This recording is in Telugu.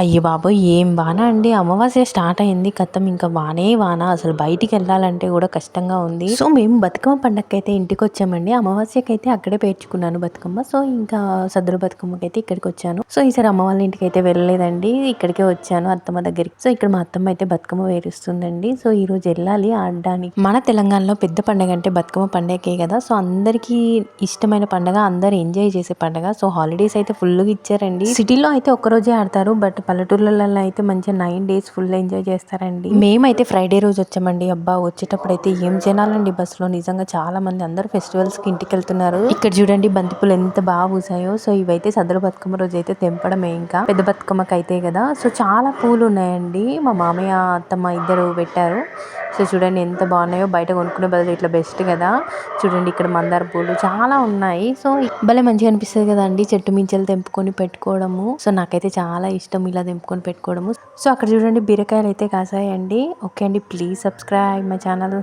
అయ్యో బాబోయ్ ఏం వాన అండి? అమావాస్య స్టార్ట్ అయింది కథం ఇంకా వానే వాన. అసలు బయటికి వెళ్ళాలంటే కూడా కష్టంగా ఉంది. సో మేము బతుకమ్మ పండగకి అయితే ఇంటికి వచ్చామండి అమావాస్యకి అయితే అక్కడే పేర్చుకున్నాను బతుకమ్మ. సో ఇంకా సద్దుల బతుకమ్మకి అయితే ఇక్కడికి వచ్చాను సో ఈసారి అమ్మ వాళ్ళ ఇంటికి అయితే వెళ్ళలేదండి. ఇక్కడికే వచ్చాను అత్తమ్మ దగ్గరికి. సో ఇక్కడ మా అత్తమ్మ అయితే బతుకమ్మ వేరుస్తుందండి సో ఈ రోజు వెళ్ళాలి ఆడడానికి. మన తెలంగాణలో పెద్ద పండగ అంటే బతుకమ్మ పండగకే కదా. సో అందరికీ ఇష్టమైన పండగ అందరు ఎంజాయ్ చేసే పండగ. సో హాలిడేస్ అయితే ఫుల్గా ఇచ్చారండి. సిటీలో అయితే ఒక్కరోజే ఆడతారు బట్ పల్లెటూర్లలో అయితే మంచిగా నైన్ డేస్ ఫుల్ ఎంజాయ్ చేస్తారండి. మేమైతే ఫ్రైడే రోజు వచ్చామండి. అబ్బా వచ్చేటప్పుడు అయితే ఏం జనాలండి బస్సులో? నిజంగా చాలా మంది అందరూ ఫెస్టివల్స్కి ఇంటికి వెళ్తున్నారు ఇక్కడ చూడండి బంతిపూలు ఎంత బాగా పూసాయో. సో ఇవైతే సదరు బతుకమ్మ రోజు అయితే తెంపడమే ఇంకా. పెద్ద బతుకమ్మకి అయితే కదా. సో చాలా పూలు ఉన్నాయండి. మా మామయ్య అత్తమ్మ ఇద్దరు పెట్టారు. సో చూడండి ఎంత బాగున్నాయో బయట కొనుక్కునే బదులు ఇట్లా బెస్ట్ కదా. చూడండి ఇక్కడ మందార పూలు చాలా ఉన్నాయి. సో భలే మంచిగా అనిపిస్తుంది కదండి చెట్టు మించెలు తెంపుకొని పెట్టుకోవడము. సో నాకైతే చాలా ఇష్టం ఇలా తెంపుకొని పెట్టుకోవడము. సో అక్కడ చూడండి బీరకాయలు అయితే కాసాయండి. ఓకే అండి ప్లీజ్ సబ్స్క్రైబ్ మై ఛానల్